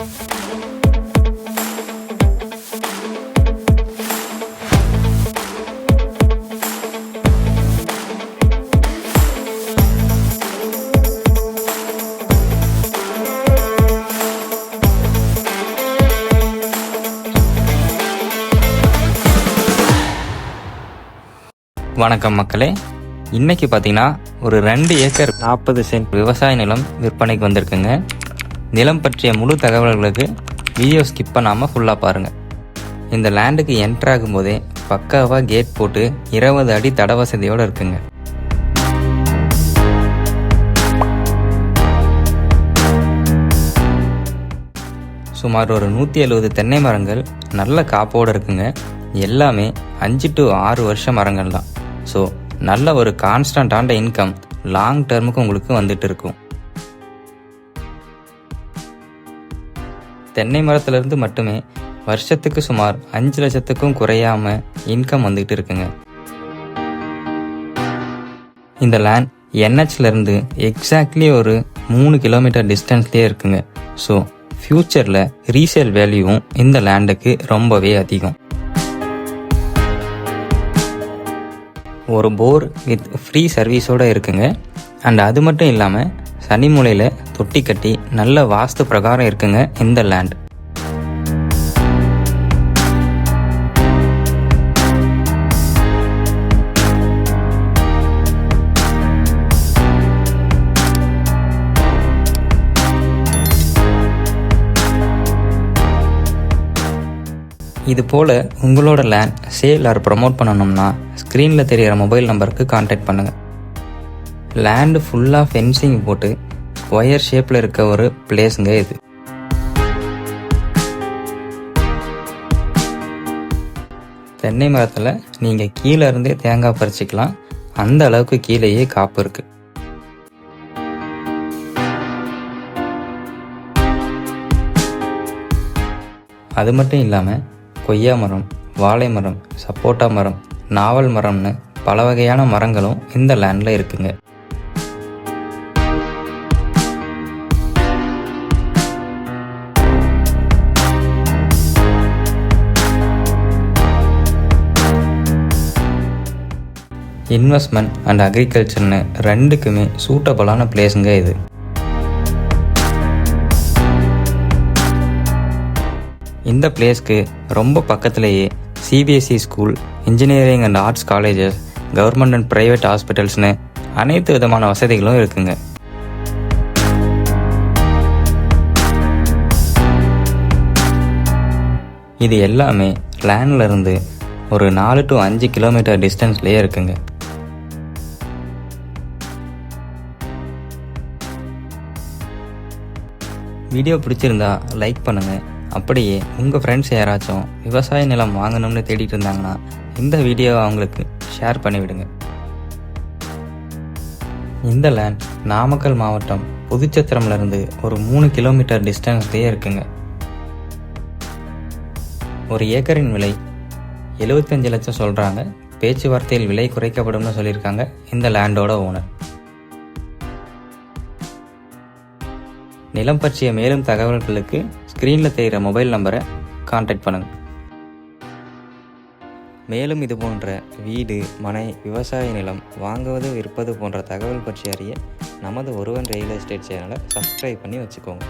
வணக்கம் மக்களே. இன்னைக்கு பார்த்தீங்கன்னா ஒரு ரெண்டு ஏக்கர் நாற்பது சென்ட் விவசாய நிலம் விற்பனைக்கு வந்திருக்குங்க. நிலம் பற்றிய முழு தகவல்களுக்கு வீடியோ ஸ்கிப் பண்ணாமல் ஃபுல்லாக பாருங்கள் இந்த லேண்டுக்கு என்ட்ரு ஆகும்போதே பக்காவாக கேட் போட்டு இருபது அடி தட வசதியோடு இருக்குங்க. சுமார் ஒரு நூற்றி எழுபது தென்னை மரங்கள் நல்ல காப்போடு இருக்குங்க. எல்லாமே அஞ்சு டு ஆறு வருஷ மரங்கள் தான் ஸோ நல்ல ஒரு கான்ஸ்டண்ட்டான இன்கம் லாங் டேர்முக்கு உங்களுக்கு வந்துட்டு இருக்கும். தென்னை மரத்துலேருந்து மட்டுமே வருஷத்துக்கு சுமார் அஞ்சு லட்சத்துக்கும் குறையாம இன்கம் வந்துகிட்டு இருக்குங்க. இந்த லேண்ட் என்ஹெச்லேருந்து எக்ஸாக்ட்லி ஒரு மூணு கிலோமீட்டர் டிஸ்டன்ஸ்லேயே இருக்குங்க. ஸோ ஃப்யூச்சரில் ரீசேல் வேல்யூவும் இந்த லேண்டுக்கு ரொம்பவே அதிகம். ஒரு போர் வித் ஃப்ரீ சர்வீஸோடு இருக்குங்க. அண்ட் அது மட்டும் இல்லாமல் சனிமுலையில் தொட்டி கட்டி நல்ல வாஸ்து பிரகாரம் இருக்குங்க இந்த லேண்ட் இது போல் உங்களோட லேண்ட் சேல் ஆர் ப்ரமோட் பண்ணணும்னா ஸ்க்ரீனில் தெரிகிற மொபைல் நம்பருக்கு காண்டாக்ட் பண்ணுங்கள் லேண்டு ஃபுல்லாக ஃபென்சிங் போட்டு ஒயர் ஷேப்பில் இருக்க ஒரு பிளேஸுங்க இது. தென்னை மரத்தில் நீங்கள் கீழே இருந்தே தேங்காய் பறிச்சிக்கலாம். அந்த அளவுக்கு கீழேயே காப்பு இருக்குது அது மட்டும் இல்லாமல் கொய்யா மரம் வாழை மரம் சப்போட்டா மரம் நாவல் மரம்னு பல வகையான மரங்களும் இந்த லேண்டில் இருக்குங்க. இன்வெஸ்ட்மெண்ட் அண்ட் அக்ரிகல்ச்சர்னு ரெண்டுக்குமே சூட்டபுளான பிளேஸுங்க இது. இந்த பிளேஸ்க்கு ரொம்ப பக்கத்துலேயே CBSE school engineering and arts colleges government and private ஹாஸ்பிட்டல்ஸ்னு அனைத்து விதமான வசதிகளும் இருக்குங்க. இது எல்லாமே லேண்ட்ல இருந்து ஒரு நாலு டு அஞ்சு கிலோமீட்டர் டிஸ்டன்ஸ்லேயே இருக்குங்க. வீடியோ பிடிச்சிருந்தா லைக் பண்ணுங்கள் அப்படியே உங்கள் ஃப்ரெண்ட்ஸ் யாராச்சும் விவசாய நிலம் வாங்கணும்னு தேடிட்டு இருந்தாங்கன்னா இந்த வீடியோவை அவங்களுக்கு ஷேர் பண்ணிவிடுங்க. இந்த லேண்ட் நாமக்கல் மாவட்டம் புதுச்சத்திரம்லேருந்து ஒரு மூணு கிலோமீட்டர் டிஸ்டன்ஸ்லேயே இருக்குங்க. ஒரு ஏக்கரின் விலை எழுபத்தஞ்சு லட்சம் சொல்கிறாங்க பேச்சுவார்த்தையில் விலை குறைக்கப்படும்னு சொல்லியிருக்காங்க இந்த லேண்டோட ஓனர் நிலம் பற்றிய மேலும் தகவல்களுக்கு ஸ்க்ரீனில் தெரிகிற மொபைல் நம்பரை காண்டாக்ட் பண்ணுங்கள் மேலும் இது போன்ற வீடு மனை விவசாய நிலம் வாங்குவது விற்பது போன்ற தகவல் பற்றி அறிய நமது ஒருவன் ரியல் எஸ்டேட் சேனலை சப்ஸ்கிரைப் பண்ணி வச்சுக்கோங்க.